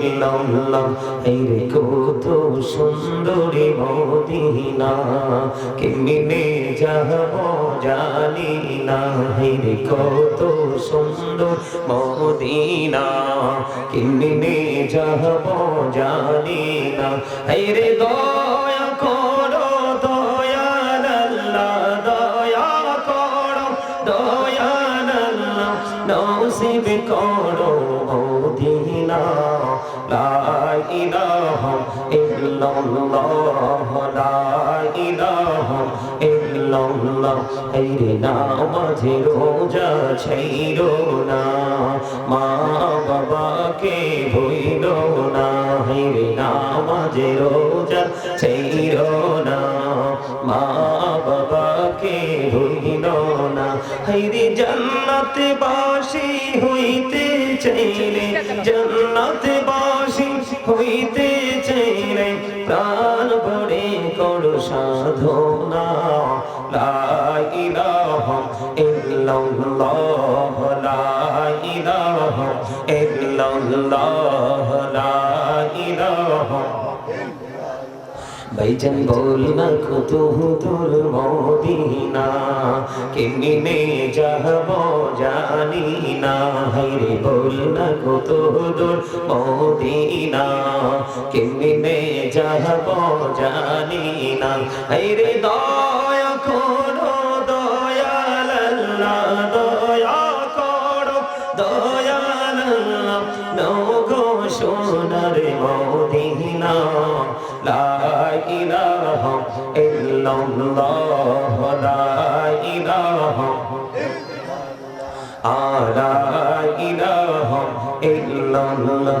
ইল্লাল্লাহ, এই রে কত সুন্দরী মদিনা, কেমনে যাব জানি না। এই রে কত সুন্দর মদিনা, কেমনে যাব জানি না। এই রে দয়া করো দয়াল দয়া করো দয়াল নসিব করো। না মা বাবাকে ভুইল না রে নামাজে রোজা ছাইরো না মা বাবাকে ভুইল না রে জান্নাতে বাসি হইতে সাধনা, লা ইলাহা ইল্লাল্লাহ, লা ইলাহা ইল্লাল্লাহ বল না কত তোর মদিনা, কেমনে যাব জানি না হাইরে বল না কত তোর মদিনা, কেমনে যাব জানি না হাইরে দয়া করো দয়াল আল্লাহ দয়া করো দয়াল আল্লাহ নগো সোনার মদিনা। লা ইলাহা ইল্লাল্লাহ, লা ইলাহা আলা ইলাহা ইল্লাল্লাহ।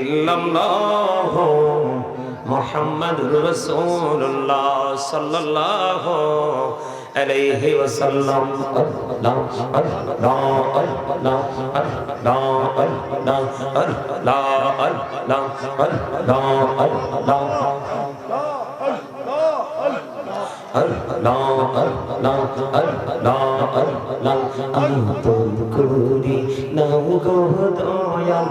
ইল্লাল্লাহ মুহাম্মাদুর রাসূলুল্লাহ সাল্লাল্লাহু আলাইহি ওয়াসাল্লাম। আল্লাহ আল্লাহ আল্লাহ আল্লাহ আল্লাহ আল্লাহ আল্লাহ আল্লাহ আল্লাহ আল্লাহ আল্লাহ আপন করি। নাও গো দয়াল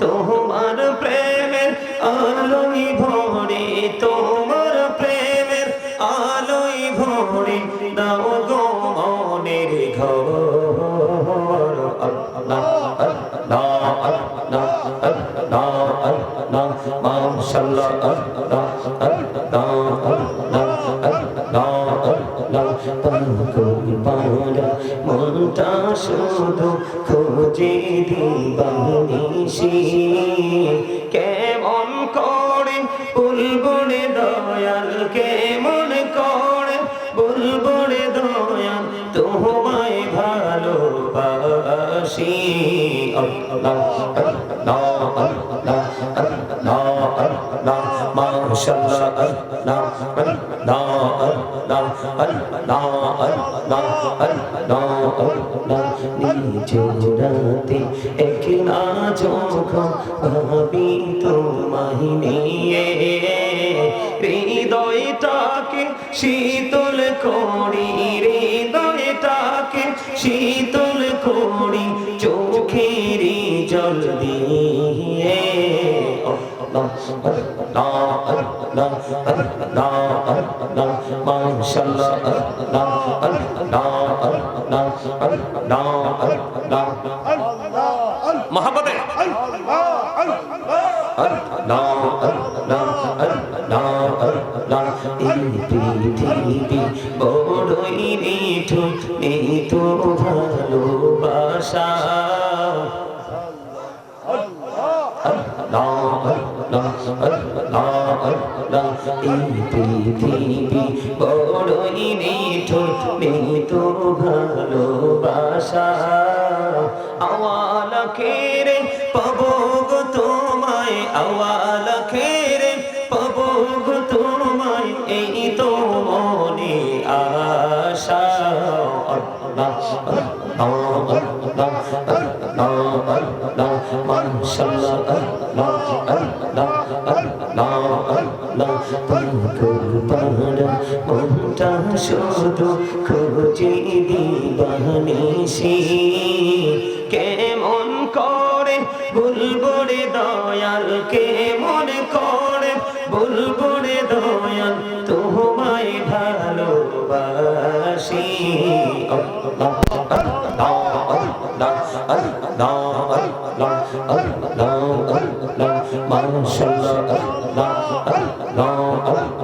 তোমার প্রেমের আলোই ভরে, তোমার প্রেমের আলোই ভরে দাও গো মনের ঘর। আল্লাহ আল্লাহ আল্লাহ। শুধু খোঁজে দিবানিশি কেমন করে বুলবুলে দয়াল, কেমন করে বুলবুলে দয়াল তোমায় ভালোবাসি। আল্লাহ আল্লাহ আল্লাহ আল্লাহ। মাশাআল্লাহ আল্লাহ আল্লাহ আল্লাহ আল্লাহ আল্লাহ আল্লাহ আল্লাহ নিজে রাতে একলা যখন ভাবি তোমায় নিয়ে হৃদয়টাকে শীতল করি হৃদয়টাকে শীতল করি, চোখের জল দিয়ে। মহাপতে বড়ই মিঠু মিঠু ভালোবাসা আল্লাহ আল্লাহ এই পৃথিবী তোমায় আওয়ালা খেরে পাবো গো তোমায় তো মনে আশা আল্লাহ আল্লাহ আল্লাহ পাগল পাড়া মনটা শুধু খুঁজে দিবানিসি কেমন করে বুলবুরে দয়াল কেমন করে বুলবুরে দয়াল তোমায় ভালোবাসি আল্লাহ আল্লাহ আল্লাহ আল্লাহ আল্লাহ আল্লাহ আল্লাহ মাশাআল্লাহ আল্লাহ আল্লাহ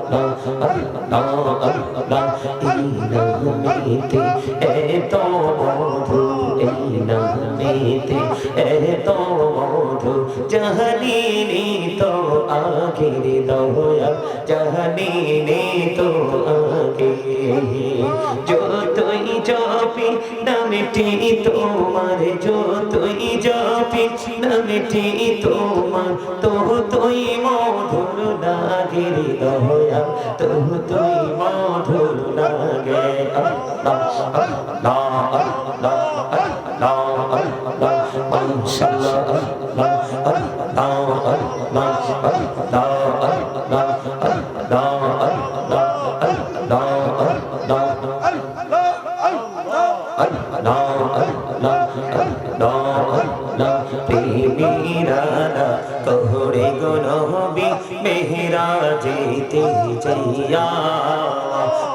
নামেতে এত মধু এই নামেতে এত মধু জাহানিনি তো আগের দয়া জাহানিনি তো আগে নামটি তোমার যতই জপি নামেটি তোমার তো তুই মধুর লাগের দয়া তো তুই মধুর লাগে আল্লাহ আল্লাহ আল্লাহ আল্লাহ আল্লাহ কহরে গনবি মেহরা যেতে যাইয়া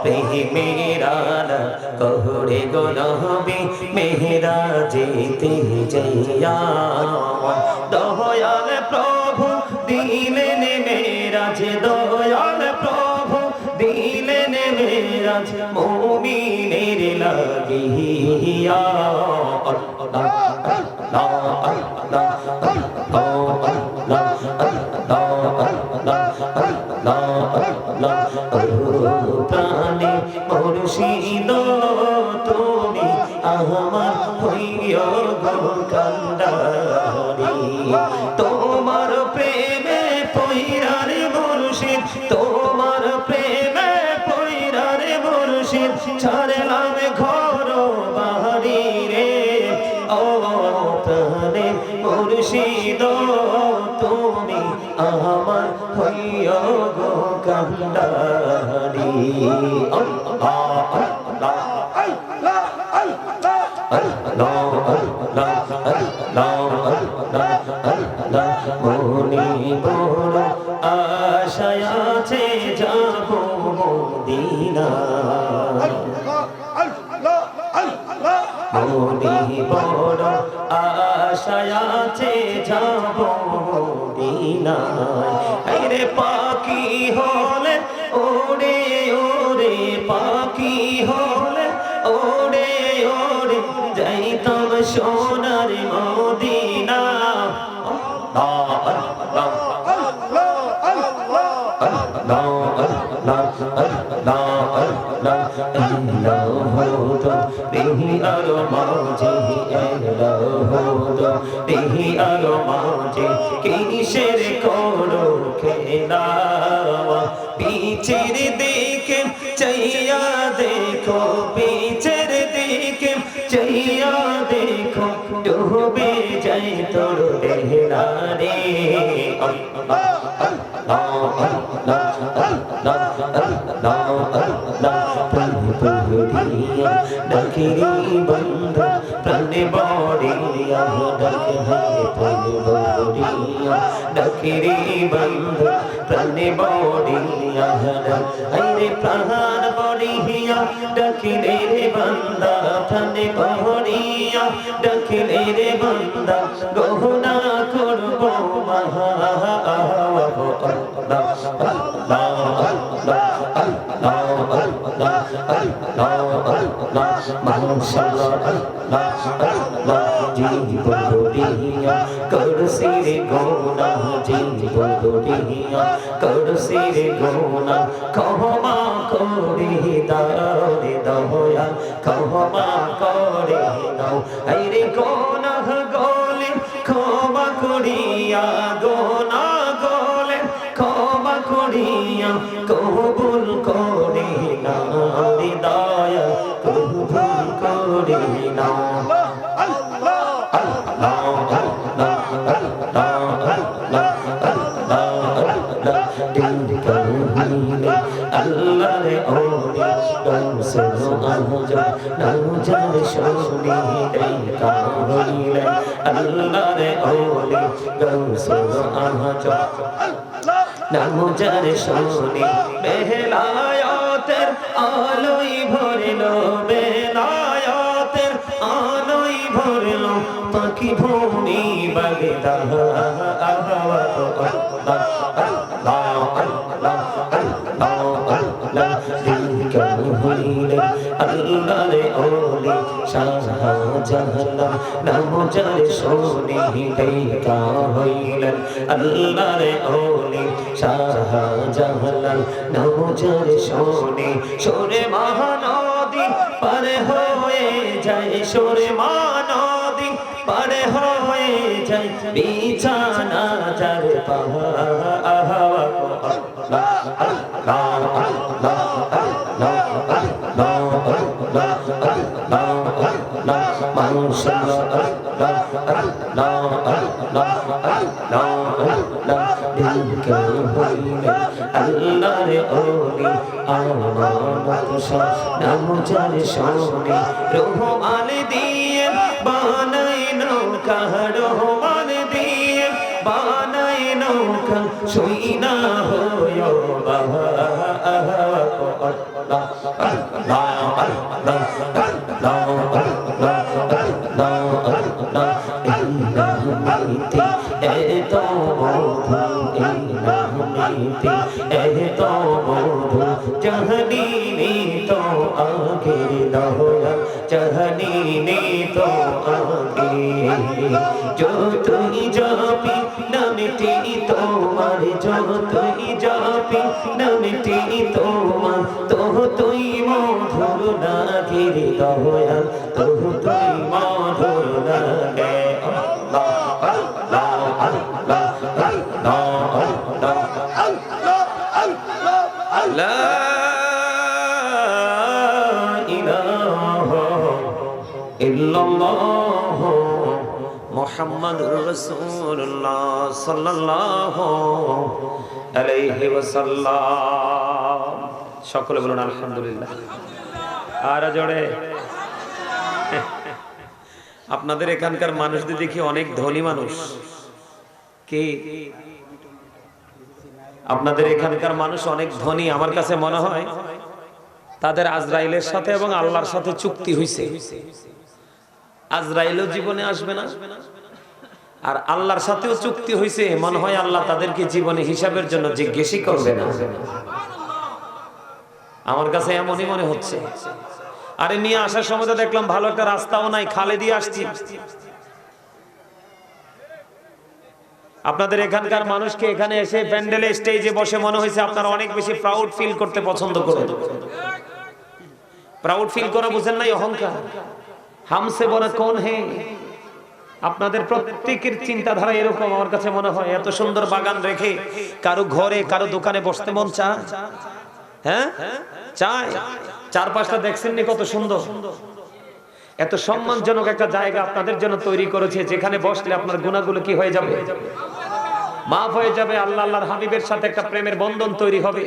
প্রেমেরানা কহরে গনবি মেহরা যেতে যাইয়া দয়াল প্রভু, দিলেন মেরাজ, দয়াল প্রভু, দিলেন মেরাজ, মুমিনের লাগিয়া। আমার হইয় গো তোমার প্রেমে পইরারে মুর্শিদ, তোমার প্রেমে পইরারে মুর্শিদ, ছাড়লাম ঘর বাহারি রে। ও প্রাণে মুর্শিদ, তুমি আমার হইয় গো আছে যাব মদিনা। মনে বড় আশায় যাব মদিনা। আরে পাখি হলে, ওরে ওরে পাখি হলে, ওরে ওরে, যাইতাম সোনার মদিনা। আর মাঝে ইলাহুদ বিহি আর মাঝে কিসের করো খেলা পিছের দিকে চাইয়া দেখো পিছের দিকে চাইয়া দেখো ডুবে যাই তোর দেহরা রে আল্লাহ আল্লাহ আল্লাহ আল্লাহ আল্লাহ প্রাণে পড়িয়া ডাকিরি বন্ধ প্রাণে বড়িয়া ডাকে হায় প্রাণে বড়িয়া ডাকিরি বন্ধ প্রাণে বড়িয়া আইরে প্রাণ বড়িয়া ডাকিলে রে বান্দা প্রাণে বড়িয়া ডাকিলে রে বান্দা গহনা করব মহা আল্লাহ আল্লাহ আল্লাহ মাশাআল্লাহ আল্লাহ আল্লাহ জীবন দিয়া করছি রে গোনা জীবন দিয়া করছি রে গোনা ক্ষমা করে দাও রে দয়া ক্ষমা করে দাও রে গোনা নাজার শোনে দেখা হইলে আল্লাহরে ওরে দমসনো আহজা নাজার শোনে বেলায়াতের আলোই ভরলো, বেলায়াতের আলোই ভরলো, পাখি ভূমি বাগদা আহওয়া তো আল্লাহ আল্লাহ আল্লাহ আল্লাহ হইলে আল্লাহ রে ওলি শাহজাহান নামজার সোনি দেখা হইলেন আল্লাহ রে ওলি শাহজাহান নামজার সোনি সোরে মহানদী পারে হয়ে যায় সোরে মহানদী পারে হয়ে যায় বিছানা যার পাহা আহওয়া কো আল্লাহ আল্লাহ আল্লাহ আল্লাহ আল্লাহ আল্লাহ আল্লাহ মাশাআল্লাহ আল্লাহ আল্লাহ আল্লাহ আল্লাহ আল্লাহ দিলকে হইলে আল্লাহ রে ওলি আমানত নাম যার শোনে রহমান দিয়ে বানাই নৌকা রহমান শুই হয় বাবা আল্লাহ আল্লাহ আল্লাহ আল্লাহ আল্লাহ আল্লাহ আল্লাহ এই নামেতে এত মধু এই নামেতে নামটি তোমার যতই যাবি নামটি তোমার তোহ তুই মধুর সকলে বলুন, আলহামদুলিল্লাহ। আর জোরে। আপনাদের এখানকার মানুষদের দেখি অনেক ধনী মানুষ। কে? আপনাদের এখানকার মানুষ অনেক ধনী, আমার কাছে মনে হয়। তাদের আজরাইলের সাথে এবং আল্লাহর সাথে চুক্তি হইছে। আজরাইলও জীবনে আসবে না। আর আল্লাহর সাথেও চুক্তি হইছে, মনে হয় আল্লাহ তাদেরকে জীবনে হিসাবের জন্য জিজ্ঞেসই করবে না। আমার কাছে এমনই মনে হচ্ছে। আরে নিয়ে আসার সময় তো দেখলাম ভালো একটা রাস্তাও নাই, খালে দিয়ে আসছি। আপনাদের এখানকার মানুষকে এখানে এসে প্যান্ডেলে স্টেজে বসে মনে হয়েছে আপনারা অনেক বেশি প্রাউড ফিল করতে পছন্দ করেন। প্রাউড ফিল করা বুঝেন নাই অহংকার। হামসে বড় কোন হে? আপনাদের প্রত্যেকের চিন্তাধারা এরকম আমার কাছে মনে হয়। এত সুন্দর বাগান রেখে কারও ঘরে, কারও দোকানে বসতে মন চায়? হ্যাঁ? চায়? চারপাশটা দেখছেন নি কত সুন্দর? এত সম্মানজনক একটা জায়গা আপনাদের জন্য তৈরি করেছে, যেখানে বসলে আপনার গুণাগুলো কি হয়ে যাবে? মাফ হয়ে যাবে, আল্লাহ আল্লাহর হাবিবের সাথে একটা প্রেমের বন্ধন তৈরি হবে।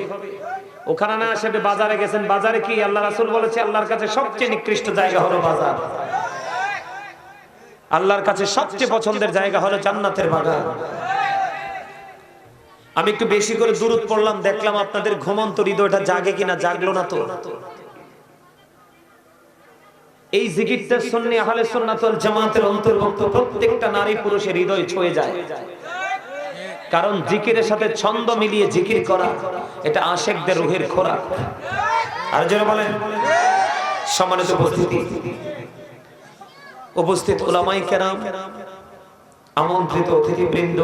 ওখানে না আসবে বাজারে গেছেন। বাজারে কি আল্লাহ রাসূল বলেছে, আল্লাহর কাছে সবচেয়ে নিকৃষ্ট জায়গা হলো বাজার। আল্লাহর কাছে সবচেয়ে পছন্দের জায়গা হলো জান্নাতের বাগান। আমি একটু বেশি করে দূরত পড়লাম, দেখলাম আপনাদের ঘুমন্ত হৃদয়টা জাগে কিনা, জাগলো না তো। এই জিকিরটা সুন্নি আহলে সুন্নাত ওয়াল জামাতের অন্তর্ভুক্ত প্রত্যেকটা নারী পুরুষের হৃদয় ছুঁয়ে যায়। কারণ জিকিরের সাথে ছন্দ মিলিয়ে জিকির করা, এটা আশেকদের রুহের খোরাক। আর যারা বলেন, সম্মানিত উপস্থিতি। উপস্থিত ওলামাই কেরাম, আমন্ত্রিত অতিথিবৃন্দ,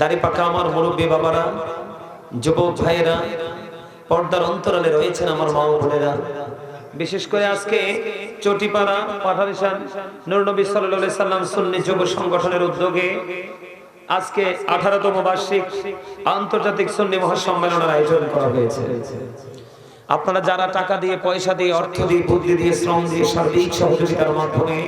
দাড়ি পাকা আমার মুরব্বী বাবারা, যুবক ভাইয়েরা, পর্দার অন্তরালে রয়েছেন আমার মা বোনেরা। বিশেষ করে আজকে চটিপাড়া পাঠানিসান নুরনবী সাল্লাল্লাহু সাল্লাম সুন্নি যুব সংগঠনের উদ্যোগে আজকে আঠারোতম বার্ষিক আন্তর্জাতিক সুন্নি মহাসম্মেলনের আয়োজন করা হয়েছে। আপনারা যারা টাকা দিয়ে, পয়সা দিয়ে, অর্থ দিয়ে, বুদ্ধি দিয়ে, শ্রম দিয়ে, সার্বিক সহযোগিতার মাধ্যমে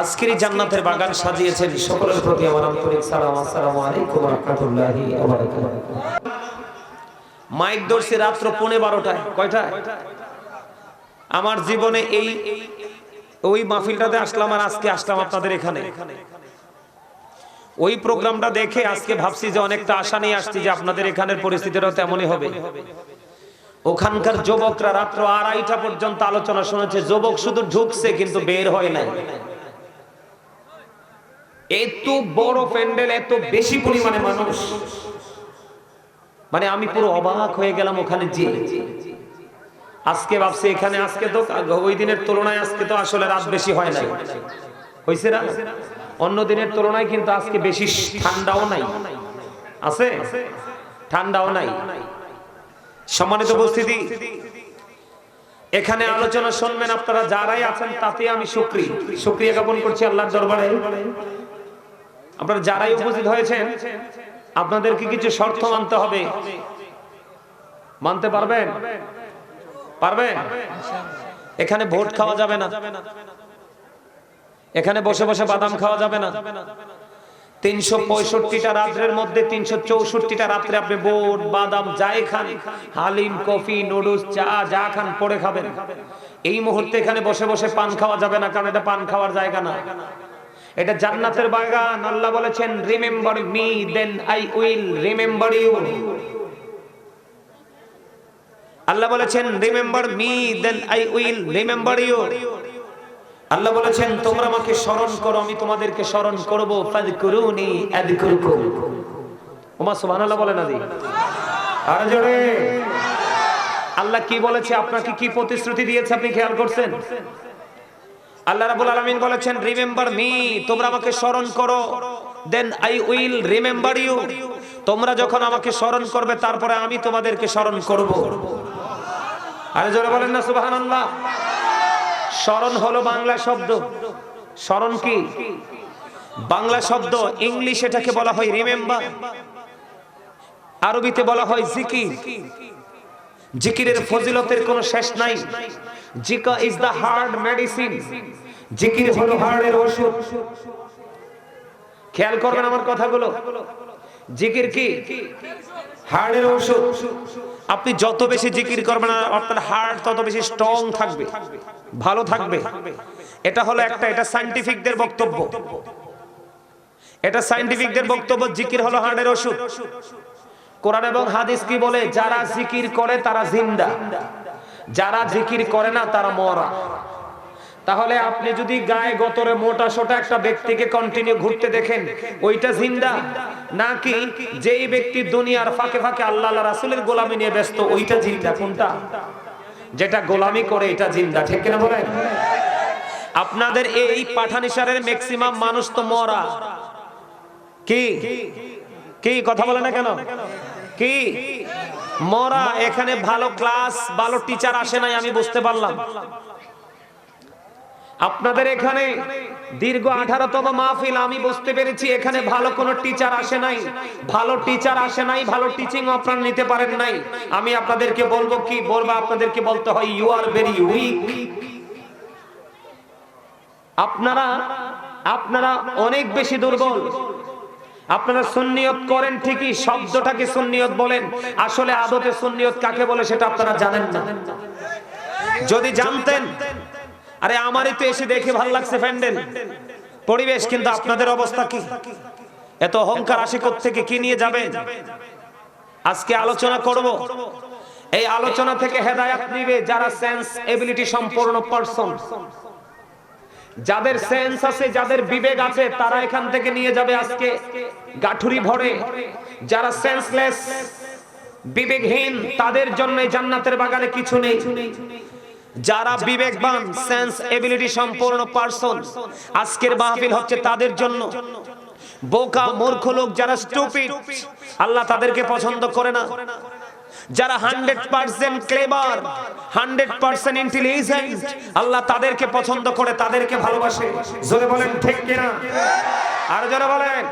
আজকের জান্নাতের বাগান সাজিয়েছেন, সকলের প্রতি আমার আন্তরিক সালাম, আসসালামু আলাইকুম ওয়া রাহমাতুল্লাহি ওয়া বারাকাতুহু। মাইক ধরছি রাত্র পৌনে বারোটায়, কয়টায়? আমার জীবনে এই, ওই মাহফিলটাতে আসলাম আর আজকে আসলাম আপনাদের এখানে। ওই প্রোগ্রামটা দেখে আজকে ভাবছি যে অনেকটা আশা নিয়ে আসছি যে আপনাদের এখানের পরিস্থিতিটাও তেমনই হবে। ওখানকার যুবকরা রাত্র আড়াইটা পর্যন্ত আলোচনা শুনেছে, যুবক শুধু ঢুকছে কিন্তু বের হয় নাই। এত বড় প্যান্ডেল, এত বেশি পরিমাণে মানুষ। মানে আমি পুরো অবাক হয়ে গেলাম ওখানে যে আজকে ভাবছি এখানে, আজকে তো ওই দিনের তুলনায় আজকে তো আসলে রাত বেশি হয় নাই। হয়েছে না? অন্য দিনের তুলনায় কিন্তু আজকে বেশি ঠান্ডাও নাই। আছে? ঠান্ডাও নাই। সম্মানিত উপস্থিতি এখানে আলোচনা শুনবেন আপনারা যারাই আছেন তাতে আমি সুক্রি সুক্রিয়া। জ্ঞাপন করছি আল্লাহর দরবারে। আপনারা যারাই উপস্থিত হয়েছেন আপনাদেরকে কিছু শর্ত মানতে হবে। মানতে পারবেন? পারবেন? এখানে ভোট খাওয়া যাবে না। এখানে বসে বসে বাদাম খাওয়া যাবে না। তিনশো পঁয়ষট্টিটা রাত্রের মধ্যে তিনশো চৌষট্টিটা রাত্রে আপনি বোট, বাদাম, যাই খান, হালিম, কফি, নুডলস, চা, যা খান পরে খাবেন। এই মুহূর্তে এখানে বসে বসে পান খাওয়া যাবে না, কারণ এটা পান খাওয়ার জায়গা না। এটা জান্নাতের বাগান, আল্লাহ বলেছেন remember me then I will remember you আল্লাহ বলেছেন remember me then I will remember you আল্লাহ বলেছেন, তোমরা আমাকে স্মরণ করো, আমি তোমাদেরকে স্মরণ করব। আল্লাহ কি বলেছে? আপনাকে কি প্রতিশ্রুতি দিয়েছে? আপনি খেয়াল করছেন? আল্লাহ রাব্বুল আলামিন বলেছেন রিমেম্বার মি তোমরা আমাকে স্মরণ করো। Then I will remember you তোমরা যখন আমাকে স্মরণ করবে, তারপরে আমি তোমাদেরকে স্মরণ করব। আরে জোরে বলেন না, সুবহানাল্লাহ। স্মরণ হলো বাংলা শব্দ। স্মরণ কি? বাংলা শব্দ, ইংলিশ এটাকে বলা হয় রিমেম্বার। আরবিতে বলা হয় জিকির। জিকিরের ফজিলতের কোনো শেষ নাই। জিকা ইজ দা হার্ড মেডিসিন। জিকির হলো হার্টের ওষুধ। খেয়াল করবেন আমার কথাগুলো। জিকির কি? হার্টের ওষুধ। আপনি যত বেশি জিকির করবেন, আপনার হার্ট তত বেশি স্ট্রং থাকবে, ভালো থাকবে। এটা হলো একটা, এটা সাইন্টিফিকদের বক্তব্য। এটা সাইন্টিফিকদের বক্তব্য, জিকির হলো হার্টের ওষুধ। কোরআন এবং হাদিস কি বলে? যারা জিকির করে তারা জিন্দা। যারা জিকির করে না তারা মরা। তাহলে আপনি যদি গায়ে গতরে মোটা সোটা একটা ব্যক্তিকে কন্টিনিউ ঘুরতে দেখেন, ওইটা জিন্দা? নাকি যেই ব্যক্তি দুনিয়ার ফাঁকে ফাঁকে আল্লাহ রাসুলের গোলামি নিয়ে ব্যস্ত, ওইটা জিন্দা? কোনটা? যেটা গোলামি করে, এটা জিন্দা। ঠিক কিনা বলেন? আপনাদের এই পাঠানিসারের ম্যাক্সিমাম মানুষ তো মরা। কি? কি? কথা বলে না কেন? কি? মরা, এখানে ভালো ক্লাস ভালো টিচার আসে নাই, আমি বুঝতে পারলাম। আপনাদের এখানে দীর্ঘ আঠারোতম মাহফিল, আমি বুঝতে পেরেছি এখানে ভালো কোনো টিচার আসে নাই। ভালো টিচার আসে নাই, ভালো টিচিং আপনারা নিতে পারেন নাই। আমি আপনাদেরকে বলব কি, বলব আপনাদেরকে বলতে হয় ইউ আর ভেরি উইক আপনারা আপনারা অনেক বেশি দুর্বল। আপনারা সুন্নিয়ত করেন ঠিকই, শব্দটাকে সুন্নিয়ত বলেন। আসলে আদতে সুন্নিয়ত কাকে বলে সেটা আপনারা জানেন না। যদি জানতেন আরে আমারই তো এসে দেখে ভালো লাগছে প্যান্ডেল পরিবেশ, কিন্তু আপনাদের অবস্থা কি? এত অহংকার আসে থেকে কি নিয়ে যাবেন আজকে আলোচনা করব। এই আলোচনা থেকে হেদায়াত নিবে যারা সেন্স এবিলিটি সম্পূর্ণ পারসন যাদের সেন্স আছে, যাদের বিবেক আছে, তারা এখান থেকে নিয়ে যাবে আজকে গাঠুরি ভরে। যারা সেন্সলেস বিবেকহীন, তাদের জন্য জান্নাতের বাগানে কিছু নেই। যারা বিবেকবান সেন্স এবিলিটি সম্পূর্ণ পার্সন আজকের মাহফিল হচ্ছে তাদের জন্য। বোকা, মূর্খ লোক যারা স্টুপিড আল্লাহ তাদেরকে পছন্দ করে না। যারা hundred percent clever hundred percent intelligent আল্লাহ তাদেরকে পছন্দ করে, তাদেরকে ভালোবাসে। জোরে বলেন, ঠিক কিনা? আর জোরে বলেন।